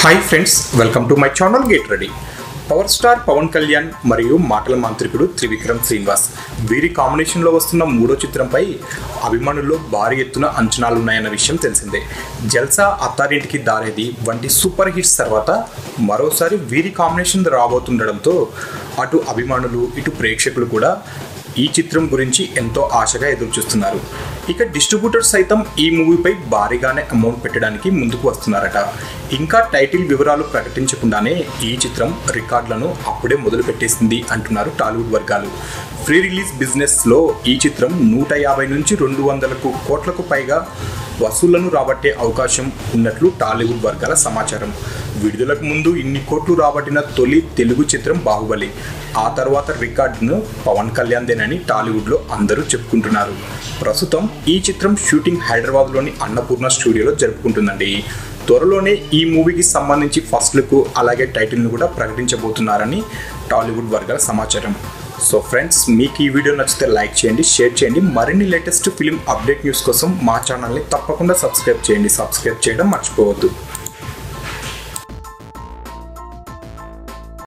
Hi friends welcome to my channel get ready power star Pawan Kalyan మరియు మాటల మాంత్రికుడు త్రివిక్రమ్ శ్రీనివాస్. వీరి కాంబినేషన్లో వస్తున్న మూడో చిత్రంపై అభిమానుల్లో భారీ ఎత్తున అంచనాలున్నాయన్న విషయం తెలిసిందే. జల్సా అత్తారింటికి దారేది వంటి సూపర్ హిట్స్ తర్వాత మరోసారి వీరి కాంబినేషన్ రాబోతుండడంతో అటు అభిమానులు ఇటు ప్రేక్షకులు కూడా ఈ చిత్రం గురించి ఎంతో ఆశగా ఎదురుచూస్తున్నారు ఇక డిస్ట్రిబ్యూటర్ సైతం ఈ మూవీపై భారీగానే అమౌంట్ పెట్టడానికి ముందుకు వస్తున్నారట. ఇంకా టైటిల్ వివరాలు ప్రకటించకుండానే ఈ చిత్రం రికార్డులను అప్పుడే మొదలు పెట్టేసింది అంటున్నారు టాలీవుడ్ వర్గాలు. ఫ్రీ రిలీజ్ బిజినెస్లో ఈ చిత్రం నూట యాభై నుంచి రెండు వందలకు కోట్లకు పైగా వసూళ్ళను రాబట్టే అవకాశం ఉన్నట్లు టాలీవుడ్ వర్గాల సమాచారం. విడుదలకు ముందు ఇన్ని కోట్లు రాబట్టిన తొలి తెలుగు చిత్రం బాహుబలి. ఆ తర్వాత రికార్డును పవన్ కళ్యాణ్దేనని టాలీవుడ్లో అందరూ చెప్పుకుంటున్నారు. ప్రస్తుతం ఈ చిత్రం షూటింగ్ హైదరాబాద్లోని అన్నపూర్ణ స్టూడియోలో జరుపుకుంటుందండి. త్వరలోనే ఈ మూవీకి సంబంధించి ఫస్ట్ లుక్ అలాగే టైటిల్ను కూడా ప్రకటించబోతున్నారని టాలీవుడ్ వర్గాల సమాచారం. సో ఫ్రెండ్స్ మీకు ఈ వీడియో నచ్చితే లైక్ చేయండి షేర్ చేయండి. మరిన్ని లేటెస్ట్ ఫిలిం అప్డేట్ న్యూస్ కోసం మా ఛానల్ని తప్పకుండా సబ్స్క్రైబ్ చేయండి. సబ్స్క్రైబ్ చేయడం మర్చిపోవద్దు.